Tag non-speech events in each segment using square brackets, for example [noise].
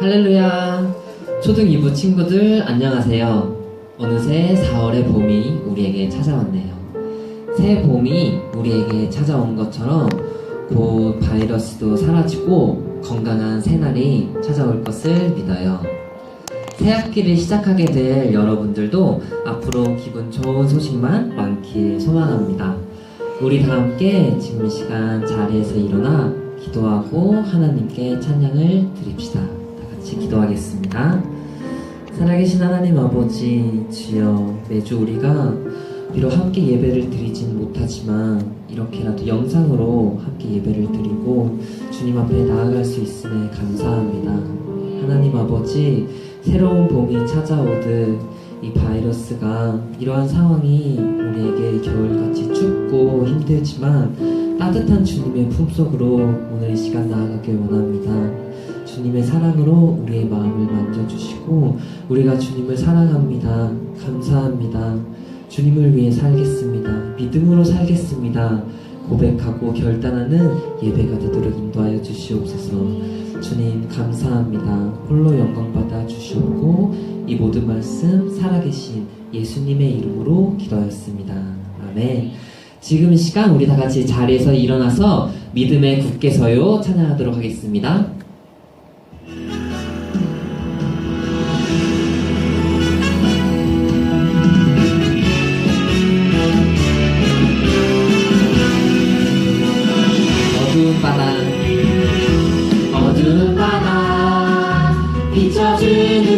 할렐루야. 초등 2부 친구들 안녕하세요. 어느새 4월의 봄이 우리에게 찾아왔네요. 새 봄이 우리에게 찾아온 것처럼 곧 바이러스도 사라지고 건강한 새날이 찾아올 것을 믿어요. 새 학기를 시작하게 될 여러분들도 앞으로 기분 좋은 소식만 많길 소망합니다. 우리 다 함께 지금 이 시간 자리에서 일어나 기도하고 하나님께 찬양을 드립시다. 다 같이 기도하겠습니다. 살아계신 하나님 아버지 주여 매주 우리가 비록 함께 예배를 드리진 못하지만 이렇게라도 영상으로 함께 예배를 드리고 주님 앞에 나아갈 수 있음에 감사합니다. 하나님 아버지 새로운 봄이 찾아오듯 이 바이러스가 이러한 상황이 우리에게 겨울같이 춥고 힘들지만 따뜻한 주님의 품속으로 오늘 이 시간 나아가길 원합니다. 주님의 사랑으로 우리의 마음을 만져주시고 우리가 주님을 사랑합니다. 감사합니다. 주님을 위해 살겠습니다. 믿음으로 살겠습니다. 고백하고 결단하는 예배가 되도록 인도하여 주시옵소서. 주님 감사합니다. 홀로 영광 받아 주시옵고 이 모든 말씀 살아계신 예수님의 이름으로 기도하였습니다. 아멘. 지금 이 시간 우리 다 같이 자리에서 일어나서 믿음의 굳게 서요 찬양하도록 하겠습니다. 어두운 바다 비춰주는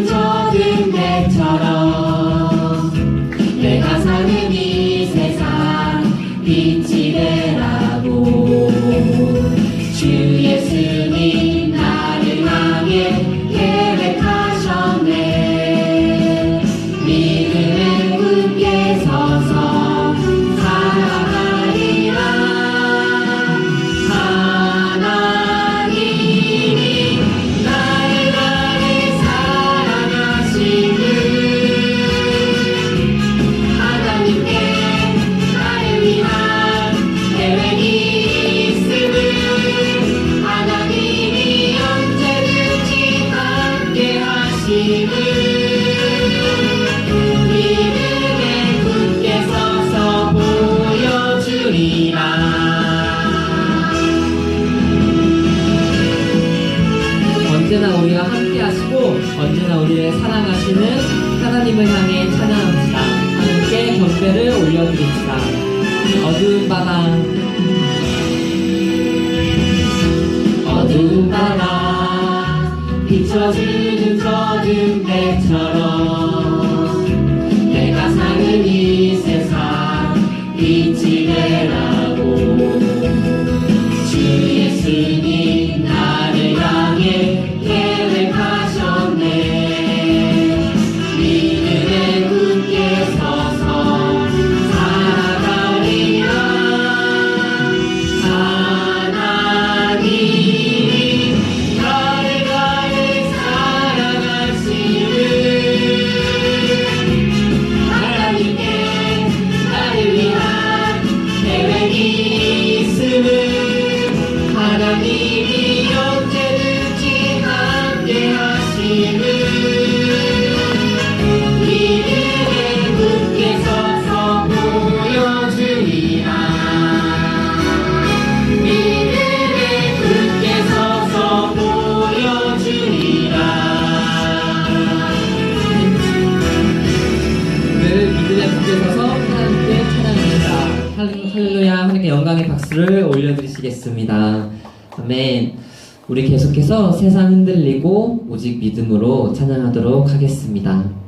계속해서 세상 흔들리고 오직 믿음으로 찬양하도록 하겠습니다.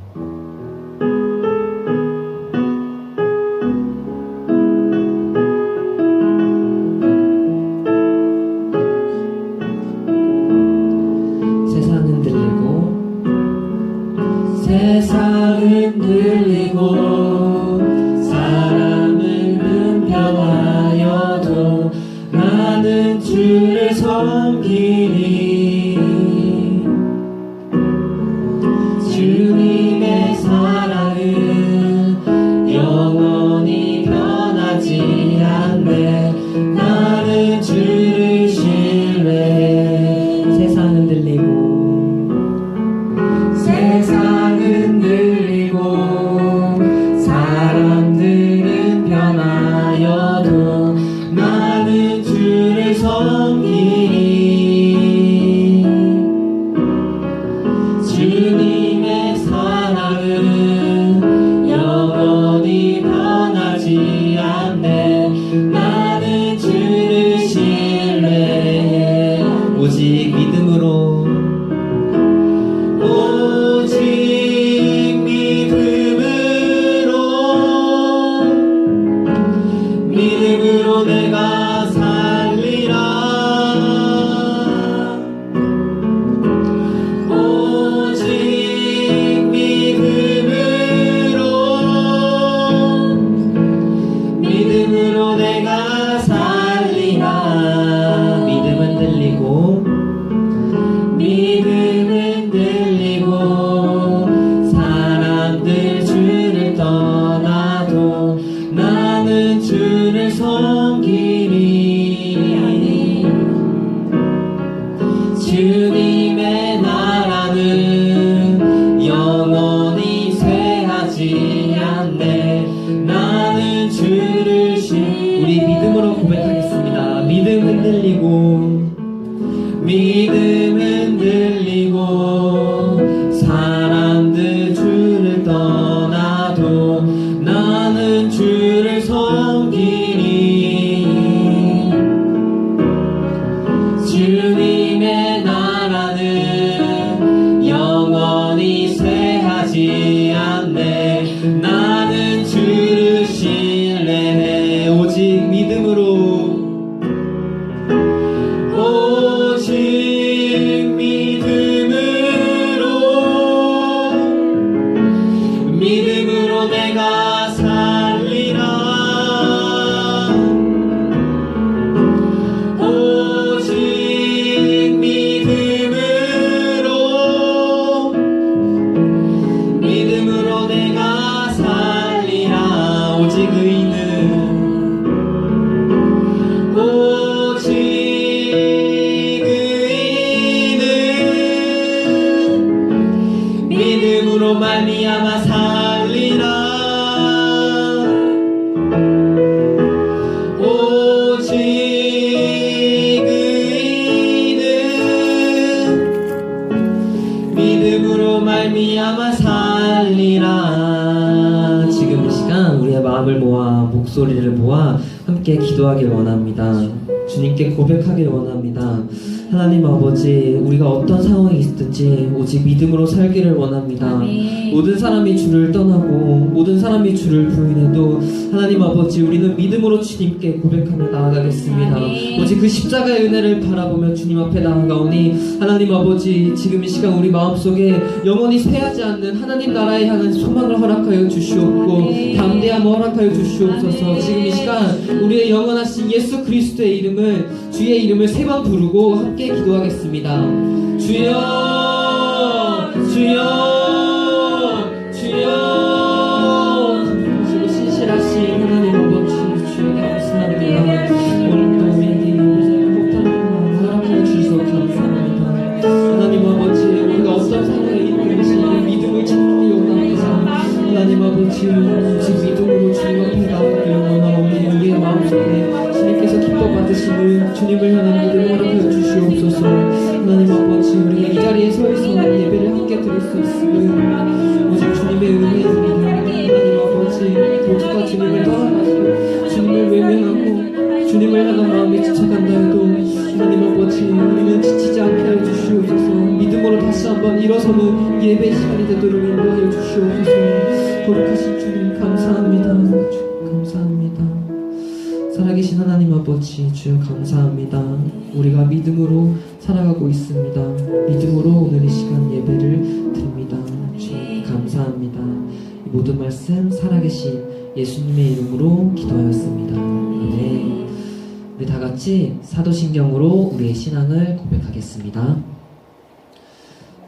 말미암아 살리라 지금 이 시간 우리의 마음을 모아 목소리를 모아 함께 기도하길 원합니다. 주님께 고백하길 원합니다. 하나님 아버지, 우리가 어떤 상황이 있든지 오직 믿음으로 살기를 원합니다. 아멘. 모든 사람이 주를 떠나고 모든 사람이 주를 부인해도 하나님 아버지 우리는 믿음으로 주님께 고백하며 나아가겠습니다. 아멘. 오직 그 십자가의 은혜를 바라보며 주님 앞에 나아가오니 하나님 아버지 지금 이 시간 우리 마음속에 영원히 쇠하지 않는 하나님 나라에 향한 소망을 허락하여 주시옵고 아멘. 담대함을 허락하여 주시옵소서 아멘. 지금 이 시간 우리의 영원하신 예수 그리스도의 이름을 주의 이름을 세 번 부르고 함께 기도하겠습니다. 주여 주여 있습니다 믿음으로 오늘 이 시간 예배를 드립니다 주 감사합니다 이 모든 말씀 살아계신 예수님의 이름으로 기도하였습니다 네. 우리 다 같이 사도신경으로 우리의 신앙을 고백하겠습니다.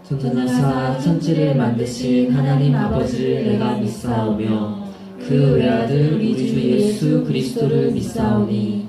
전능하사 천지를 만드신 하나님 아버지를 내가 믿사오며 그 외아들 우리 주 예수 그리스도를 믿사오니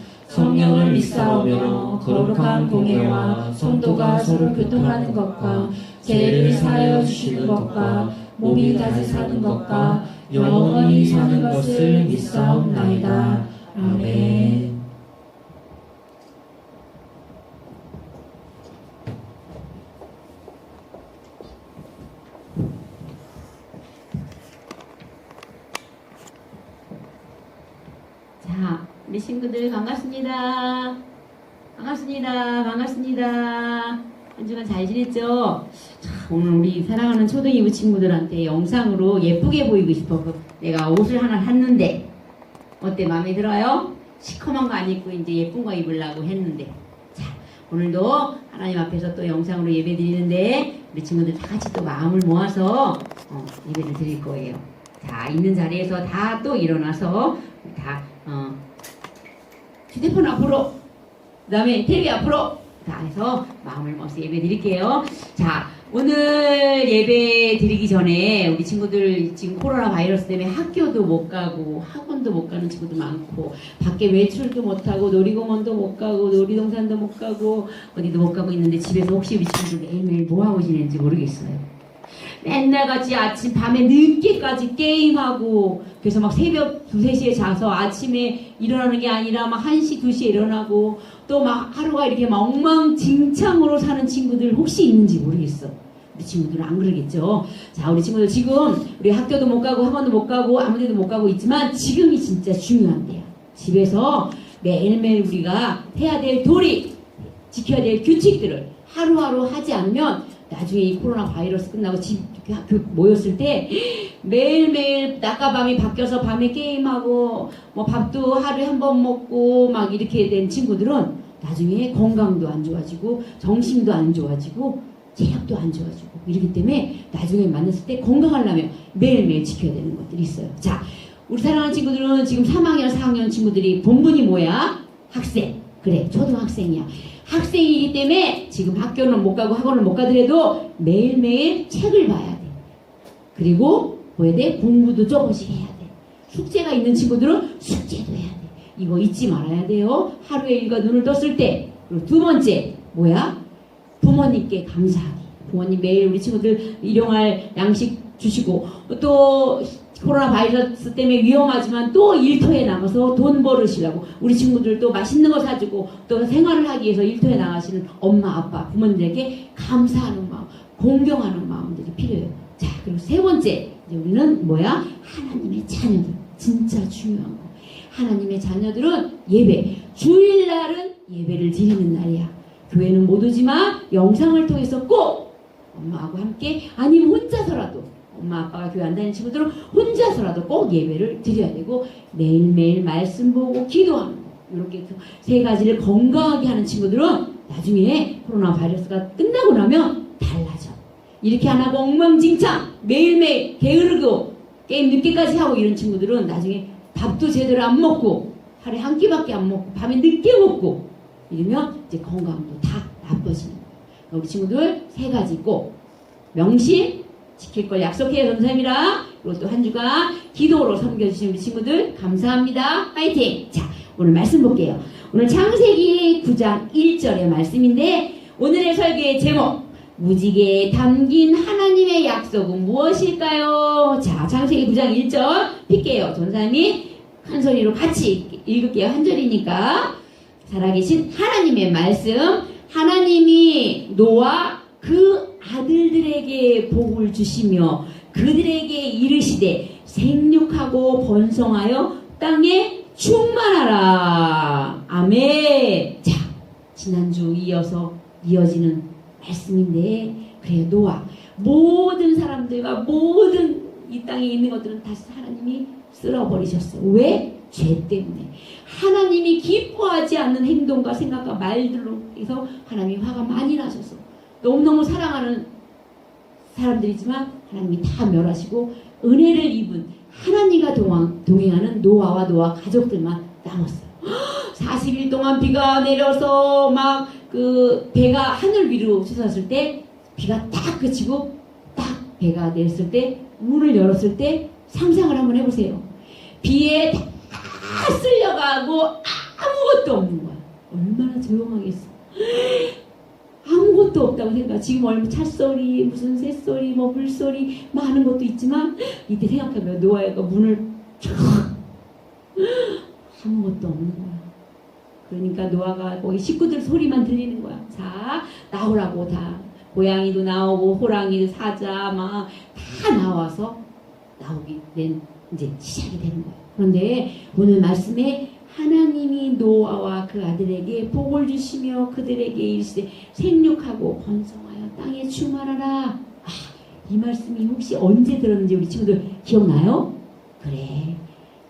성령을 믿사오며 거룩한 공예와 성도가 서로 교통하는 것과 죄를 사하여 주시는 것과 몸이 다시 사는 것과 영원히 사는 것을 믿사옵나이다. 아멘. 자, 우리 친구들 반갑습니다. 반갑습니다. 반갑습니다. 한 주간 잘 지냈죠? 자, 오늘 우리 사랑하는 초등이부 친구들한테 영상으로 예쁘게 보이고 싶어서 내가 옷을 하나 샀는데 어때 마음에 들어요? 시커먼 거 안 입고 이제 예쁜 거 입으려고 했는데 자 오늘도 하나님 앞에서 또 영상으로 예배 드리는데 우리 친구들 다 같이 또 마음을 모아서 어, 예배를 드릴 거예요. 자 있는 자리에서 다 또 일어나서 다 어, 휴대폰 앞으로 그 다음에 텔레비 앞으로 다 해서 마음을 모아서 예배 드릴게요. 자 오늘 예배 드리기 전에 우리 친구들 지금 코로나 바이러스 때문에 학교도 못 가고 학원도 못 가는 친구들 많고 밖에 외출도 못 하고 놀이공원도 못 가고 놀이동산도 못 가고 어디도 못 가고 있는데 집에서 혹시 우리 친구들 매일매일 뭐 하고 지내는지 모르겠어요. 맨날 같이 아침 밤에 늦게까지 게임하고 그래서 막 새벽 두세 시에 자서 아침에 일어나는 게 아니라 막 1시, 2시에 일어나고 또 막 하루가 이렇게 막 엉망진창으로 사는 친구들 혹시 있는지 모르겠어. 우리 친구들은 안 그러겠죠. 자, 우리 친구들 지금 우리 학교도 못 가고 학원도 못 가고 아무 데도 못 가고 있지만 지금이 진짜 중요한 때야. 집에서 매일매일 우리가 해야 될 도리, 지켜야 될 규칙들을 하루하루 하지 않으면 나중에 이 코로나 바이러스 끝나고 집 학교 모였을 때 매일매일 낮과 밤이 바뀌어서 밤에 게임하고 뭐 밥도 하루에 한 번 먹고 막 이렇게 된 친구들은 나중에 건강도 안 좋아지고 정신도 안 좋아지고 체력도 안 좋아지고 이러기 때문에 나중에 만났을 때 건강하려면 매일매일 지켜야 되는 것들이 있어요. 자, 우리 사랑하는 친구들은 지금 3학년, 4학년 친구들이 본분이 뭐야? 학생. 그래, 초등학생이야. 학생이기 때문에 지금 학교는 못 가고 학원을 못 가더라도 매일매일 책을 봐야 돼. 그리고 뭐야 돼? 공부도 조금씩 해야 돼. 숙제가 있는 친구들은 숙제도 해야 돼. 이거 잊지 말아야 돼요. 하루에 일과 눈을 떴을 때. 그리고 두 번째, 뭐야? 부모님께 감사하기. 부모님 매일 우리 친구들 일용할 양식 주시고 또 코로나 바이러스 때문에 위험하지만 또 일터에 나가서 돈 벌으시라고 우리 친구들도 맛있는 거 사주고 또 생활을 하기 위해서 일터에 나가시는 엄마 아빠 부모님들에게 감사하는 마음 공경하는 마음들이 필요해요. 자 그리고 세 번째 우리는 뭐야? 하나님의 자녀들. 진짜 중요한 거. 하나님의 자녀들은 예배. 주일날은 예배를 드리는 날이야. 교회는 못 오지만 영상을 통해서 꼭 엄마하고 함께 아니면 혼자서라도 엄마 아빠가 교회 안 다니는 친구들은 혼자서라도 꼭 예배를 드려야 되고 매일매일 말씀 보고 기도하는 거 이렇게 세 가지를 건강하게 하는 친구들은 나중에 코로나 바이러스가 끝나고 나면 달라져 이렇게 안 하고 엉망진창 매일매일 게으르고 게임 늦게까지 하고 이런 친구들은 나중에 밥도 제대로 안 먹고 하루에 한 끼밖에 안 먹고 밤에 늦게 먹고 이러면 이제 건강도 다 나빠지는 거예요. 그러니까 우리 친구들 세 가지 꼭 명심 지킬 걸 약속해요 전사님이랑 그리고 또 한 주간 기도로 섬겨주신 우리 친구들 감사합니다. 파이팅! 자 오늘 말씀 볼게요. 오늘 창세기 9장 1절의 말씀인데 오늘의 설교의 제목 무지개에 담긴 하나님의 약속은 무엇일까요? 자 창세기 9장 1절 필게요. 전사님이 한 소리로 같이 읽을게요. 한 절이니까. 살아계신 하나님의 말씀. 하나님이 노아 그 아들들에게 복을 주시며 그들에게 이르시되 생육하고 번성하여 땅에 충만하라. 아멘. 자 지난주 이어서 이어지는 말씀인데 그래요 노아. 모든 사람들과 모든 이 땅에 있는 것들은 다시 하나님이 쓸어버리셨어 왜? 죄 때문에. 하나님이 기뻐하지 않는 행동과 생각과 말들로 해서 하나님이 화가 많이 나셔서 너무너무 사랑하는 사람들이지만 하나님이 다 멸하시고 은혜를 입은 하나님과 동행, 동행하는 노아와 노아 가족들만 남았어요. [gasps] 40일 동안 비가 내려서 막 그 배가 하늘 위로 솟았을 때 비가 딱 그치고 딱 배가 내렸을 때 문을 열었을 때 상상을 한번 해보세요. 비에 다 쓸려가고 아무것도 없는 거야. 얼마나 조용하겠어. 아무것도 없다고 생각. 지금 얼마 찻소리, 무슨 새소리, 뭐 물소리 많은 것도 있지만 이때 생각하면 노아가 문을 쫙 아무것도 없는 거야. 그러니까 노아가 거기 식구들 소리만 들리는 거야. 자 나오라고 다 고양이도 나오고 호랑이도 사자 막 다 나와서 나오기 된 이제 시작이 되는 거야. 그런데 오늘 말씀에 하나님이 노아와 그 아들에게 복을 주시며 그들에게 일세 생육하고 번성하여 땅에 충만하라. 아, 이 말씀이 혹시 언제 들었는지 우리 친구들 기억나요? 그래.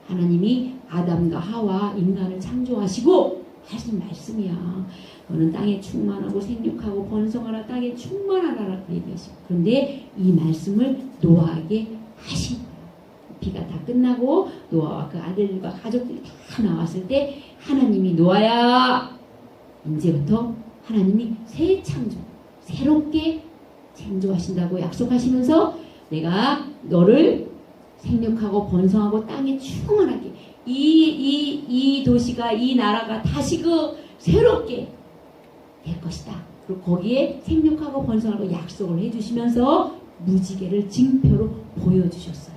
하나님이 아담과 하와 인간을 창조하시고 하신 말씀이야. 너는 땅에 충만하고 생육하고 번성하라 땅에 충만하라 라고 얘기하시고 그런데 이 말씀을 노아에게 하신. 비가 다 끝나고 노아와 그 아들과 가족들이 다 나왔을 때 하나님이 노아야 이제부터 하나님이 새 창조 새롭게 창조하신다고 약속하시면서 내가 너를 생육하고 번성하고 땅에 충만하게 이 이 이 도시가 이 나라가 다시 그 새롭게 될 것이다. 그리고 거기에 생육하고 번성하고 약속을 해주시면서 무지개를 징표로 보여주셨어요.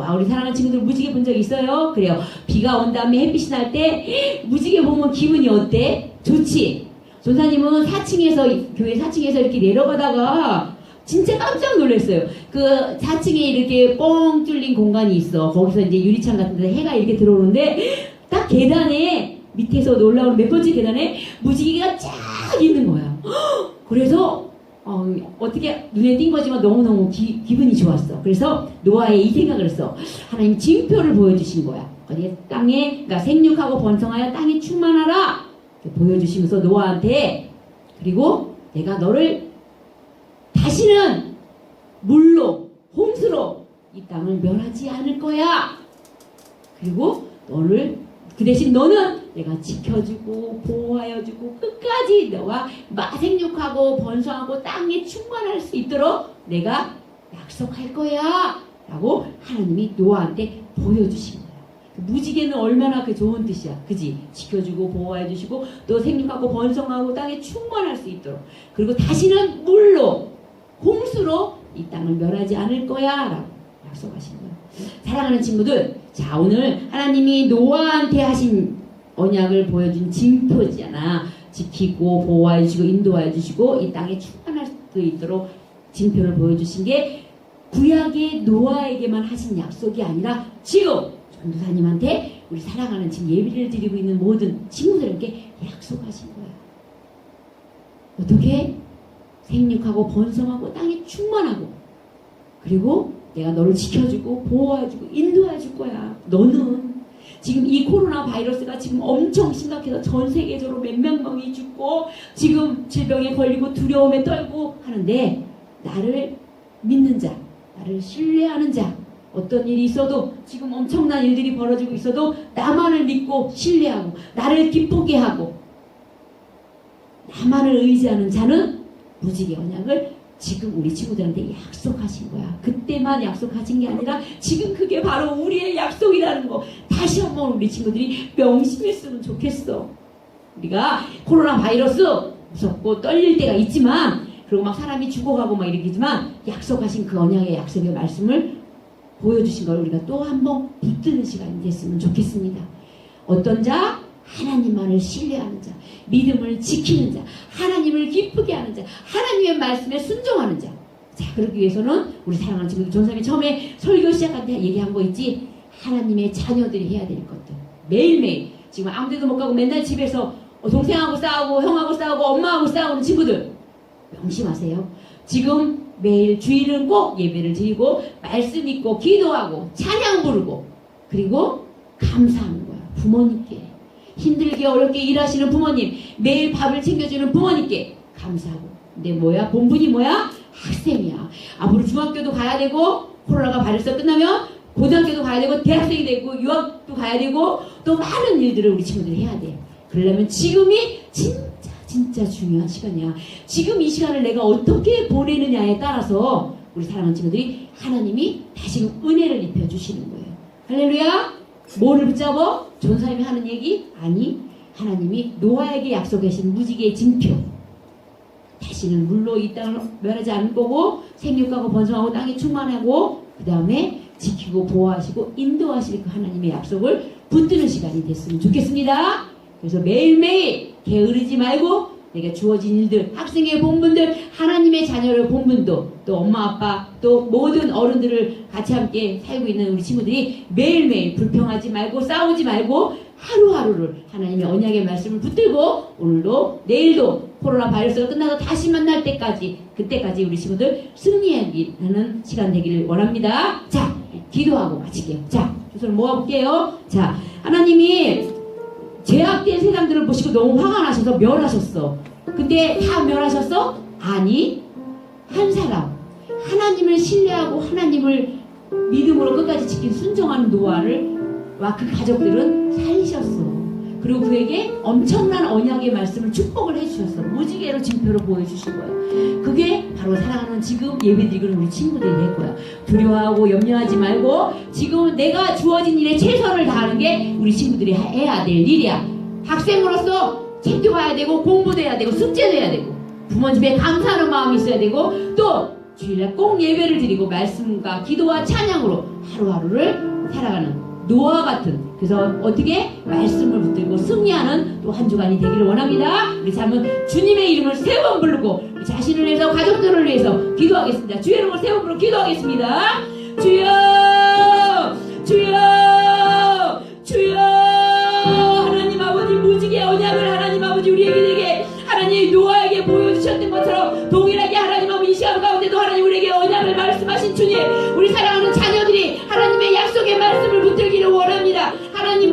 와 우리 사랑하는 친구들 무지개 본 적 있어요? 그래요. 비가 온 다음에 햇빛이 날 때 무지개 보면 기분이 어때? 좋지. 전사님은 4층에서 교회 4층에서 이렇게 내려가다가 진짜 깜짝 놀랐어요. 그 4층에 이렇게 뻥 뚫린 공간이 있어. 거기서 이제 유리창 같은 데 해가 이렇게 들어오는데 딱 계단에 밑에서 올라오는 몇 번째 계단에 무지개가 쫙 있는 거야. [gasps] 그래서 어, 어떻게 눈에 띈 거지만 너무너무 기, 기분이 좋았어. 그래서 노아의 이 생각을 했어. 하나님 징표를 보여주신 거야. 어디 땅에 그러니까 생육하고 번성하여 땅에 충만하라 보여주시면서 노아한테 그리고 내가 너를 다시는 물로 홍수로 이 땅을 멸하지 않을 거야. 그리고 너를 그 대신 너는 내가 지켜주고 보호하여주고 끝까지 너와 마생육하고 번성하고 땅에 충만할 수 있도록 내가 약속할 거야. 라고 하나님이 노아한테 보여주신. 그 무지개는 얼마나 그 좋은 뜻이야. 그지? 지켜주고 보호해주시고 또 생육하고 번성하고 땅에 충만할 수 있도록 그리고 다시는 물로 홍수로 이 땅을 멸하지 않을 거야. 라고 약속하신 거야. 사랑하는 친구들, 자 오늘 하나님이 노아한테 하신 언약을 보여준 징표잖아. 지키고 보호해 주시고 인도해 주시고 이 땅에 충만할 수 있도록 징표를 보여주신 게 구약의 노아에게만 하신 약속이 아니라 지금 전도사님한테 우리 사랑하는 지금 예비를 드리고 있는 모든 친구들에게 약속하신 거야. 어떻게? 생육하고 번성하고 땅이 충만하고 그리고 내가 너를 지켜주고 보호해주고 인도해줄 거야. 너는 지금 이 코로나 바이러스가 지금 엄청 심각해서 전 세계적으로 몇몇 명이 죽고 지금 질병에 걸리고 두려움에 떨고 하는데 나를 믿는 자, 나를 신뢰하는 자, 어떤 일이 있어도 지금 엄청난 일들이 벌어지고 있어도 나만을 믿고 신뢰하고 나를 기쁘게 하고 나만을 의지하는 자는 무지개 언약을 지금 우리 친구들한테 약속하신 거야. 그때만 약속하신 게 아니라 지금 그게 바로 우리의 약속이라는 거 다시 한번 우리 친구들이 명심했으면 좋겠어. 우리가 코로나 바이러스 무섭고 떨릴 때가 있지만 그리고 막 사람이 죽어가고 막 이러겠지만 약속하신 그 언약의 약속의 말씀을 보여주신 걸 우리가 또 한번 붙드는 시간이 됐으면 좋겠습니다. 어떤 자? 하나님만을 신뢰하는 자, 믿음을 지키는 자, 하나님을 기쁘게 하는 자, 하나님의 말씀에 순종하는 자. 자, 그러기 위해서는 우리 사랑하는 친구들, 전사님이 처음에 설교 시작할 때 얘기한 거 있지? 하나님의 자녀들이 해야 될 것들. 매일매일. 지금 아무 데도 못 가고 맨날 집에서 어, 동생하고 싸우고, 형하고 싸우고, 엄마하고 싸우는 친구들. 명심하세요. 지금 매일 주일은 꼭 예배를 드리고, 말씀 읽고, 기도하고, 찬양 부르고, 그리고 감사하는 거야. 부모님께. 힘들게 어렵게 일하시는 부모님, 매일 밥을 챙겨주는 부모님께 감사하고. 근데 뭐야? 본분이 뭐야? 학생이야. 앞으로 중학교도 가야 되고, 코로나가 바이러스가 끝나면 고등학교도 가야 되고, 대학생이 되고, 유학도 가야 되고, 또 많은 일들을 우리 친구들이 해야 돼. 그러려면 지금이 진짜, 진짜 중요한 시간이야. 지금 이 시간을 내가 어떻게 보내느냐에 따라서 우리 사랑하는 친구들이 하나님이 다시금 은혜를 입혀주시는 거예요. 할렐루야! 뭐를 붙잡어? 전사님이 하는 얘기? 아니 하나님이 노아에게 약속하신 무지개의 징표 다시는 물로 이 땅을 멸하지 않을 거고 생육하고 번성하고 땅이 충만하고 그 다음에 지키고 보호하시고 인도하실 그 하나님의 약속을 붙드는 시간이 됐으면 좋겠습니다. 그래서 매일매일 게으르지 말고 내가 주어진 일들, 학생의 본분들, 하나님의 자녀를 본분도 또 엄마 아빠 또 모든 어른들을 같이 함께 살고 있는 우리 친구들이 매일매일 불평하지 말고 싸우지 말고 하루하루를 하나님의 언약의 말씀을 붙들고 오늘도 내일도 코로나 바이러스가 끝나서 다시 만날 때까지 그때까지 우리 친구들 승리하는 시간 되기를 원합니다. 자, 기도하고 마칠게요. 자, 두 손을 모아볼게요. 자, 하나님이 제약된 세상들을 보시고 너무 화가 나셔서 멸하셨어. 근데 다 멸하셨어? 아니, 한 사람. 하나님을 신뢰하고 하나님을 믿음으로 끝까지 지킨 순종하는 노아를 와 그 가족들은 살리셨어. 그리고 그에게 엄청난 언약의 말씀을 축복을 해주셨어. 무지개로 징표로 보여주신 거예요. 그게 바로 사랑하는 지금 예배드리는 우리 친구들이 될 거야. 두려워하고 염려하지 말고 지금 내가 주어진 일에 최선을 다하는 게 우리 친구들이 해야 될 일이야. 학생으로서 책도 봐야 되고 공부도 해야 되고 숙제도 해야 되고 부모 집에 감사하는 마음이 있어야 되고 또 주일날 꼭 예배를 드리고 말씀과 기도와 찬양으로 하루하루를 살아가는 노아 같은 그래서 어떻게 말씀을 붙들고 승리하는 또 한 주간이 되기를 원합니다. 우리 삶은 주님의 이름을 세 번 부르고 자신을 위해서 가족들을 위해서 기도하겠습니다. 주의 이름을 세 번 부르고 기도하겠습니다. 주여 주여 주여 하나님 아버지 무지개 언약을 하나님 아버지 우리에게 하나님 노아에게 보여주셨던 것처럼 동일하게 하나님 아버지 이 시간 가운데도 하나님 우리에게 언약을 말씀하신 주님 우리 사랑하는 자녀들이 하나님의 약속의 말씀을 붙들기를 원합니다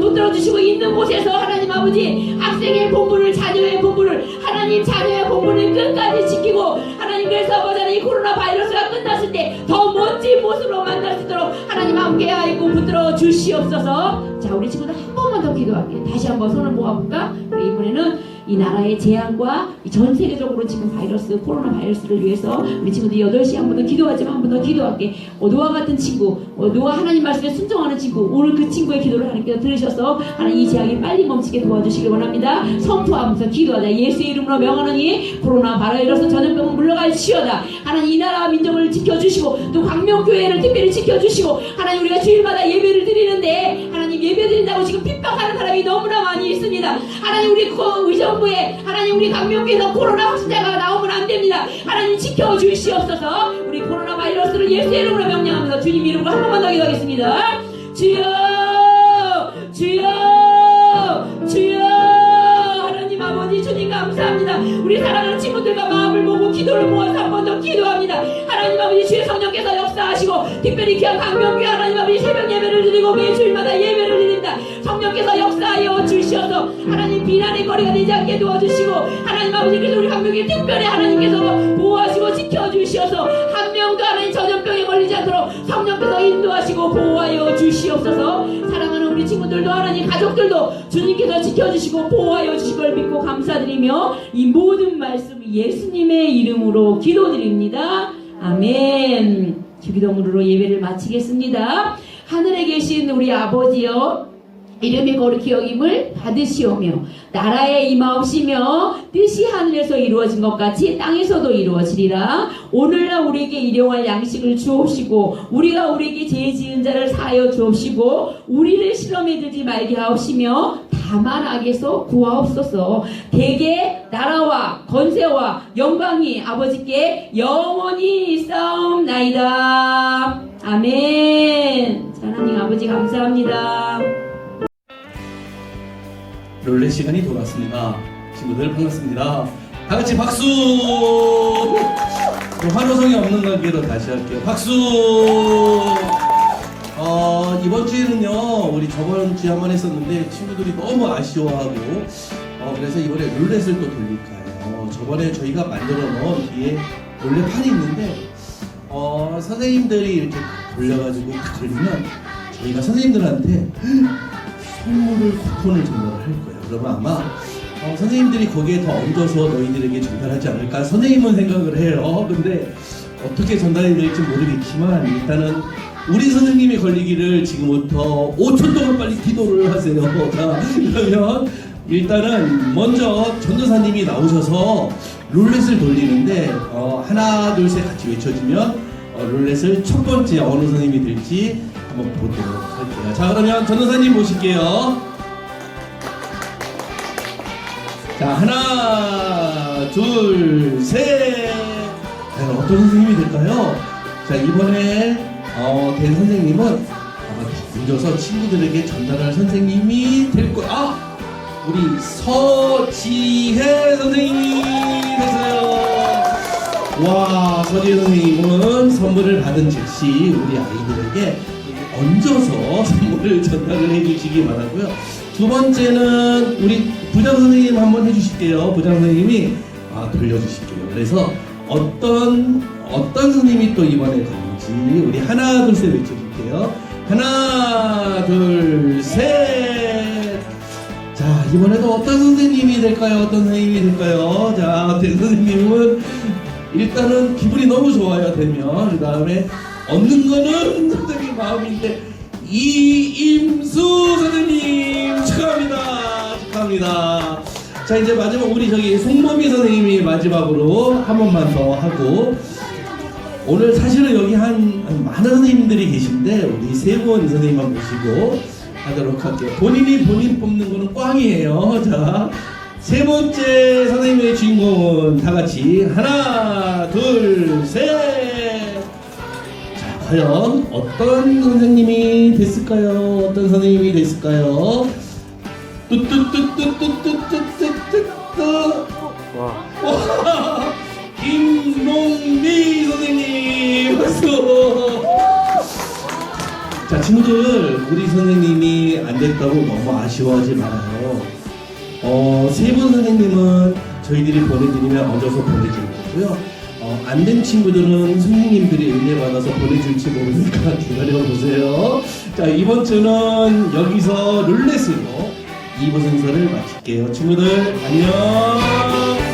붙들어 주시고 있는 곳에서 하나님 아버지 학생의 본분을 자녀의 본분을 하나님 자녀의 본분을 끝까지 지키고 하나님 그래서 아버지 이 코로나 바이러스가 끝났을 때 더 멋진 모습으로 만날 수 있도록 하나님 함께하고 붙들어 주시옵소서. 자 우리 친구들 한 번만 더 기도할게요. 다시 한번 손을 모아볼까? 우리 이번에는 이 나라의 재앙과 이전 세계적으로 지금 바이러스 코로나 바이러스를 위해서 우리 친구들이 8시 한 번 더 기도하지만 한 번 더 기도할게. 어, 노아 같은 친구 어, 노아 하나님 말씀에 순종하는 친구 오늘 그 친구의 기도를 하나님께서 들으셔서 하나님 이 재앙이 빨리 멈추게 도와주시길 원합니다. 선포하면서 기도하자. 예수의 이름으로 명하노니 코로나 바이러스 전염병은 물러갈지어다. 하나님 이 나라와 민족을 지켜주시고 또 광명교회를 특별히 지켜주시고 하나님 우리가 주일마다 예배를 드리는데 예배 드린다고 지금 핍박하는 사람이 너무나 많이 있습니다. 하나님 우리 그 의정부에 하나님 우리 강명교회에서 코로나 확진자가 나오면 안 됩니다. 하나님 지켜주시옵소서. 우리 코로나 바이러스를 예수의 이름으로 명령하면서 주님 이름으로 한 번만 더 기도하겠습니다. 주여 주여 아버지 주님 감사합니다. 우리 사랑하는 친구들과 마음을 모고 기도를 모아서 한 번 더 기도합니다. 하나님 아버지 주의 성령께서 역사하시고 특별히 귀한 강명교회 하나님 아버지 새벽 예배를 드리고 매주일마다 예배를 드립니다. 성령께서 역사하여 주시어서 하나님 비난의 거리가 되지 않게 도와주시고 하나님 아버지 그래서 우리 강명교회 특별히 하나님께서 보호하시고 지켜주시어서 한 명도 하나님 전염병에 걸리지 않도록 성령께서 인도하시고 보호하여 주시옵소서. 우리 친구들도 하나님 가족들도 주님께서 지켜주시고 보호하여 주실 걸 믿고 감사드리며 이 모든 말씀 예수님의 이름으로 기도드립니다. 아멘. 주기도문으로 예배를 마치겠습니다. 하늘에 계신 우리 아버지여 이름이 거룩히 여김을 받으시오며 나라에 임하옵시며 뜻이 하늘에서 이루어진 것 같이 땅에서도 이루어지리라. 오늘날 우리에게 일용할 양식을 주옵시고 우리가 우리에게 죄 지은 자를 사하여 주옵시고 우리를 시험에 들지 말게 하옵시며 다만 악에서 구하옵소서. 대개 나라와 건세와 영광이 아버지께 영원히 있사옵나이다. 아멘. 자, 하나님 아버지 감사합니다 롤렛 시간이 돌아왔습니다. 친구들 반갑습니다. 다 같이 박수! 그 환호성이 없는 관계로 다시 할게요. 박수! 어, 이번 주에는요, 우리 저번 주에 한 번 했었는데 친구들이 너무 아쉬워하고, 어, 그래서 이번에 룰렛을 또 돌릴까요? 저번에 저희가 만들어 놓은 뒤에 룰렛판이 있는데, 어, 선생님들이 이렇게 돌려가지고 돌리면 저희가 선생님들한테 선물을 쿠폰을 전달을 할 거예요. 그러면 아마 어, 선생님들이 거기에 더 얹어서 너희들에게 전달하지 않을까 선생님은 생각을 해요. 근데 어떻게 전달이 될지 모르겠지만 일단은 우리 선생님이 걸리기를 지금부터 5초 동안 빨리 기도를 하세요. [laughs] 자, 그러면 일단은 먼저 전도사님이 나오셔서 룰렛을 돌리는데 어, 하나 둘 셋 같이 외쳐주면 어, 룰렛을 첫 번째 어느 선생님이 될지 한번 보도록 할게요. 자 그러면 전도사님 모실게요. 자 하나 둘 셋. 과연 어떤 선생님이 될까요? 자 이번에 어, 된 선생님은 어, 앉아서 친구들에게 전달할 선생님이 될 거야. 아 우리 서지혜 선생님이 됐어요. 와 서지혜 선생님은 선물을 받은 즉시 우리 아이들에게 얹어서 선물을 전달을 해주시기 바라고요. 두 번째는 우리 부장 선생님 한번 해주실게요. 부장 선생님이 아, 돌려주실게요. 그래서 어떤 어떤 선생님이 또 이번에 걸는지 우리 하나 둘 셋 외쳐줄게요. 하나 둘 셋. 자 이번에도 어떤 선생님이 될까요? 어떤 선생님이 될까요? 자, 된 선생님은 일단은 기분이 너무 좋아요 되면 그 다음에 얻는 거는 선생님 마음인데 이임수 선생님 축하합니다 축하합니다 자 이제 마지막 우리 저기 송범희 선생님이 마지막으로 한 번만 더 하고 오늘 사실은 여기 한, 한 많은 선생님들이 계신데 우리 세분 선생님만 모시고 하도록 할게요. 본인이 본인 뽑는 거는 꽝이에요. 자, 세 번째 선생님의 주인공은 다 같이 하나, 둘, 셋. 자, 과연 어떤 선생님이 됐을까요? 어떤 선생님이 됐을까요? 뚜뚜뚜뚜뚜뚜뚜뚜뚜. 와, 김농미 선생님 박수. 자 친구들 우리 선생님이 안 됐다고 너무 아쉬워하지 말아요. 어, 세 분 선생님은 저희들이 보내드리면 얹어서 보내줄 거고요. 어, 안된 친구들은 선생님들이 은혜 받아서 보내줄지 모르니까 [laughs] 기다려 보세요. 자 이번 주는 여기서 룰렛으로 2부 순서를 마칠게요. 친구들 안녕.